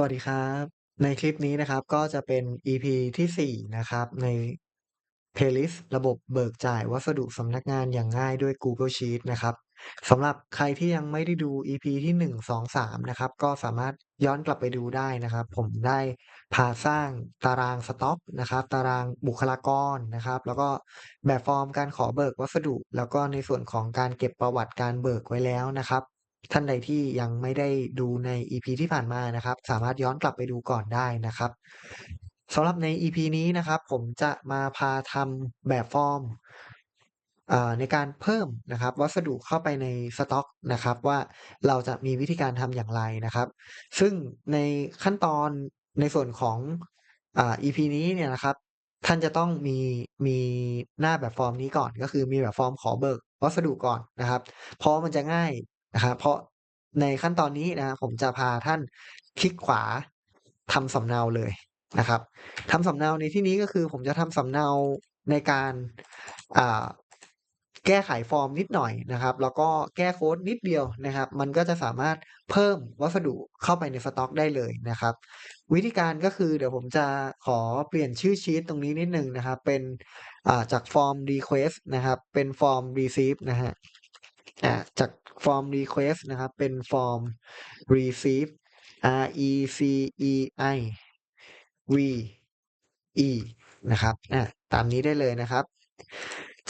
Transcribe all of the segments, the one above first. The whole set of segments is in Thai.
สวัสดีครับ ในคลิปนี้นะครับ ก็จะเป็น EP ที่ 4 นะครับ ใน Playlist ระบบเบิกจ่ายวัสดุสำนักงานอย่างง่ายด้วย Google Sheets นะครับสำหรับใครที่ยังไม่ได้ดู EP ที่ 1 2 3 นะครับ ก็สามารถย้อนกลับไปดูได้นะครับ ผมได้พาสร้างตารางสต็อกนะครับ ตารางบุคลากรนะครับ แล้วก็แบบฟอร์มการขอเบิกวัสดุ แล้วก็ในส่วนของการเก็บประวัติการเบิกไว้แล้วนะครับ ท่านใดที่ยังไม่ได้ดูใน EP ที่ผ่านมานะครับ สามารถย้อนกลับไปดูก่อนได้นะครับสำหรับใน EP นี้นะครับ ผมจะมาพาทำแบบฟอร์มอ่าในการเพิ่มนะครับ วัสดุเข้าไปในสต็อกนะครับ ว่าเราจะมีวิธีการทำอย่างไรนะครับ ซึ่งในขั้นตอนในส่วนของอ่า EP นี้เนี่ยนะครับ ท่านจะต้องมีมีหน้าแบบฟอร์มนี้ก่อน ก็คือมีแบบฟอร์มขอเบิกวัสดุก่อนนะครับ เพราะมันจะง่าย นะครับเพราะในขั้นตอนนี้นะครับผมจะพาท่านคลิกขวาทำสำเนาเลยนะครับทำสำเนาในที่นี้ก็คือผมจะทำสำเนาในการแก้ไขฟอร์มนิดหน่อยนะครับ แล้วก็แก้โค้ดนิดเดียวนะครับ มันก็จะสามารถเพิ่มวัสดุเข้าไปในสต็อกได้เลยนะครับ วิธีการก็คือเดี๋ยวผมจะขอเปลี่ยนชื่อชีตตรงนี้นิดหนึ่งนะครับ เป็นจากฟอร์ม request นะครับ เป็นฟอร์ม receive นะฮะ อ่าจากฟอร์ม request นะครับ เป็นฟอร์ม receive R E C E I V E นะครับอ่าตามนี้ได้เลยนะครับ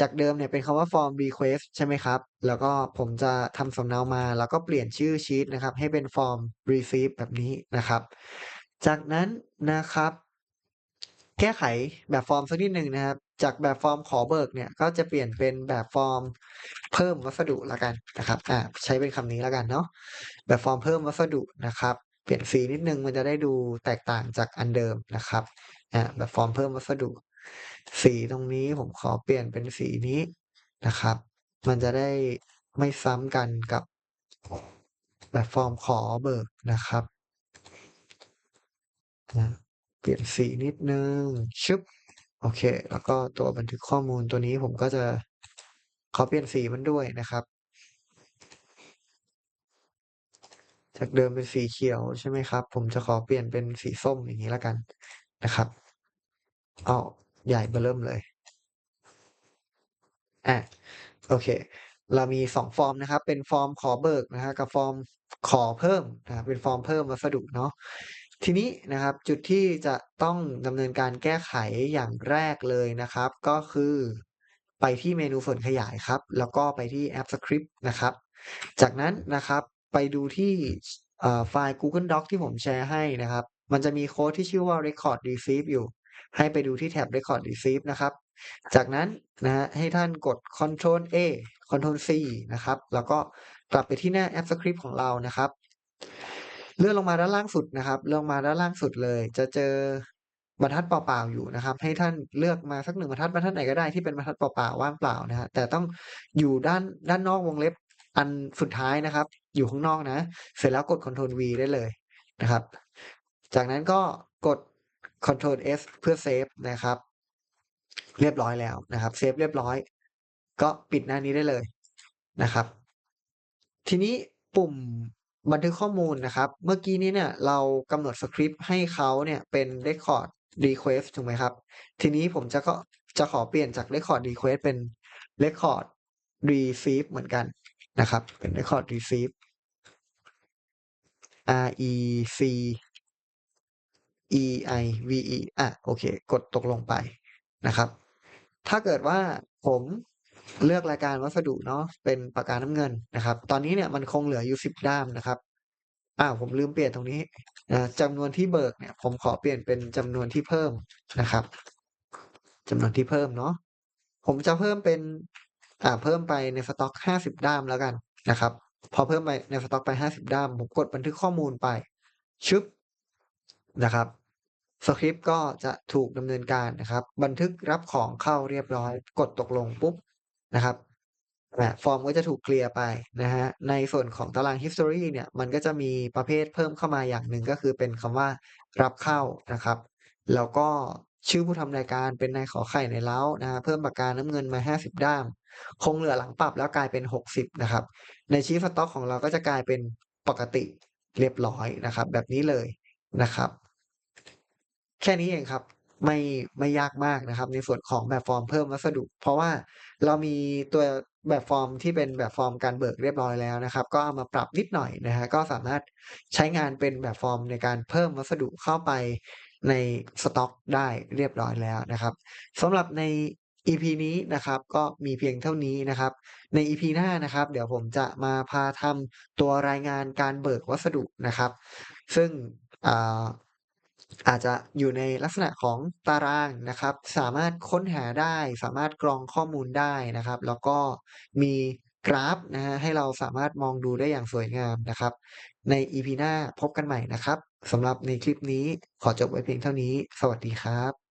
จากเดิมเนี่ยเป็นคำว่า form request ใช่ไหมครับ แล้วก็ผมจะทำสำเนามา แล้วก็เปลี่ยนชื่อชีตนะครับ ให้เป็น form receive แบบนี้นะครับ จากนั้นนะครับ แก้ไขแบบฟอร์มสักนิดหนึ่งนะครับ จากแบบฟอร์มขอเบิกเนี่ย ก็จะเปลี่ยนเป็นแบบฟอร์มเพิ่มวัสดุแล้วกันนะครับอ่าใช้เป็นคำนี้แล้วกันเนาะแบบฟอร์มเพิ่มวัสดุนะครับ เปลี่ยนสีนิดนึงมันจะได้ดูแตกต่างจากอันเดิมนะครับอ่าแบบฟอร์มเพิ่มวัสดุ สีตรงนี้ผมขอเปลี่ยนเป็นสีนี้นะครับ มันจะได้ไม่ซ้ำกันกับแบบฟอร์มขอเบิกนะครับนะเปลี่ยนสีนิดนึงชึบ โอเค แล้วก็ตัวบันทึกข้อมูลตัวนี้ผมก็จะขอเปลี่ยนสีมันด้วยนะครับ จากเดิมเป็นสีเขียวใช่ไหมครับ ผมจะขอเปลี่ยนเป็นสีส้มอย่างนี้แล้วกันนะครับเอาใหญ่เบอเริ่มเลยอะโอเค เรามีสองฟอร์มนะครับ เป็นฟอร์มขอเบิกนะฮะกับฟอร์มขอเพิ่มนะครับเป็นฟอร์มเพิ่มวัสดุเนาะ ทีนี้นะครับจุดที่จะต้องดำเนินการแก้ไขอย่างแรกเลยนะครับ ก็คือไปที่เมนูส่วนขยายครับ แล้วก็ไปที่แอป Script นะครับ จากนั้นนะครับไปดูที่ไฟล์ Google Doc ที่ผมแชร์ให้นะครับ มันจะมีโค้ดที่ชื่อว่า Record Receive อยู่ ให้ไปดูที่แท็บ Record Receive นะครับ จากนั้นนะฮะให้ท่านกด Ctrl A Ctrl C นะครับ แล้วก็กลับไปที่หน้าแอป Script ของเรานะครับ เลื่อนลงมาด้านล่างสุดนะครับเลื่อนลงมาด้านล่างสุดเลย จะเจอบรรทัดเปล่าๆอยู่นะครับ ให้ท่านเลือกมาสักหนึ่งบรรทัดบรรทัดไหนก็ได้ที่เป็นบรรทัดเปล่าๆว่างเปล่านะฮะแต่ต้องอยู่ด้านด้านนอกวงเล็บอันสุดท้ายนะครับ อยู่ข้างนอกนะ เสร็จแล้วกด Ctrl V ได้เลยนะครับ จากนั้นก็กด Ctrl S เพื่อเซฟนะครับ เรียบร้อยแล้วนะครับเซฟเรียบร้อย ก็ปิดหน้านี้ได้เลยนะครับ ทีนี้ปุ่ม บันทึกข้อมูลนะครับ เมื่อกี้นี้เนี่ยเรากำหนดสคริปต์ให้เขาเนี่ยเป็น Record Request ถูกไหมครับ ทีนี้ผมจะก็จะขอเปลี่ยนจาก Record Request เป็น Record Receive เหมือนกันนะครับ เป็น Record Receive R E C E I V E อะโอเค กดตกลงไปนะครับ ถ้าเกิดว่าผมเลือกรายการวัสดุเนาะเป็นปากกาน้ำเงินนะครับ ตอนนี้เนี่ยมันคงเหลืออยู่สิบด้ามนะครับ อ้าผมลืมเปลี่ยนตรงนี้จำนวนที่เบิกเนี่ย ผมขอเปลี่ยนเป็นจำนวนที่เพิ่มนะครับจำนวนที่เพิ่มเนาะผมจะเพิ่มเป็นอ่าเพิ่มไปในสต็อกห้าสิบด้ามแล้วกันนะครับ พอเพิ่มไปในสต็อกไปห้าสิบด้าม ผมกดบันทึกข้อมูลไป ชึบนะครับสคริปต์ก็จะถูกดำเนินการนะครับ บันทึกรับของเข้าเรียบร้อย กดตกลงปุ๊บนะครับ ฟอร์มก็จะถูกเคลียร์ไปนะฮะในส่วนของตาราง history เนี่ยมันก็จะมีประเภทเพิ่มเข้ามาอย่างหนึ่งก็คือเป็นคำว่ารับเข้านะครับ แล้วก็ชื่อผู้ทำรายการเป็นนายขอไข่ในเล้านะเพิ่มปากกาน้ำเงินมาห้าสิบด้าม คงเหลือหลังปรับแล้วกลายเป็นหกสิบนะครับ ในชีฟสต็อกของเราก็จะกลายเป็นปกติเรียบร้อยนะครับ แบบนี้เลยนะครับ แค่นี้เองครับไม่ไม่ยากมากนะครับ ในส่วนของแบบฟอร์มเพิ่มวัสดุ เพราะว่าเรามีตัว แบบฟอร์มที่เป็นแบบฟอร์มการเบิกเรียบร้อยแล้วนะครับ ก็เอามาปรับนิดหน่อยนะครับก็สามารถใช้งานเป็นแบบฟอร์มในการเพิ่มวัสดุเข้าไปในสต๊อกได้เรียบร้อยแล้วนะครับสำหรับใน EP นี้นะครับก็มีเพียงเท่านี้นะครับ ใน EP หน้านะครับ เดี๋ยวผมจะมาพาทำตัวรายงานการเบิกวัสดุนะครับ ซึ่ง อาจจะอยู่ในลักษณะของตารางนะครับ สามารถค้นหาได้ สามารถกรองข้อมูลได้นะครับ แล้วก็มีกราฟนะฮะให้เราสามารถมองดูได้อย่างสวยงามนะครับ ใน EP หน้าพบกันใหม่นะครับสำหรับในคลิปนี้ขอจบไว้เพียงเท่านี้ สวัสดีครับ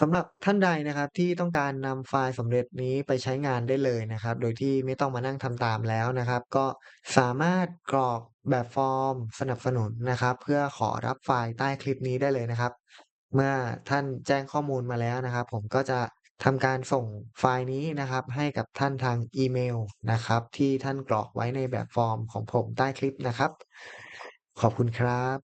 สำหรับท่านใดนะครับที่ต้องการนำไฟล์สำเร็จนี้ไปใช้งานได้เลยนะครับ โดยที่ไม่ต้องมานั่งทำตามแล้วนะครับ ก็สามารถกรอกแบบฟอร์มสนับสนุนนะครับ เพื่อขอรับไฟล์ใต้คลิปนี้ได้เลยนะครับ เมื่อท่านแจ้งข้อมูลมาแล้วนะครับ ผมก็จะทำการส่งไฟล์นี้นะครับ ให้กับท่านทางอีเมลนะครับ ที่ท่านกรอกไว้ในแบบฟอร์มของผมใต้คลิปนะครับ ขอบคุณครับ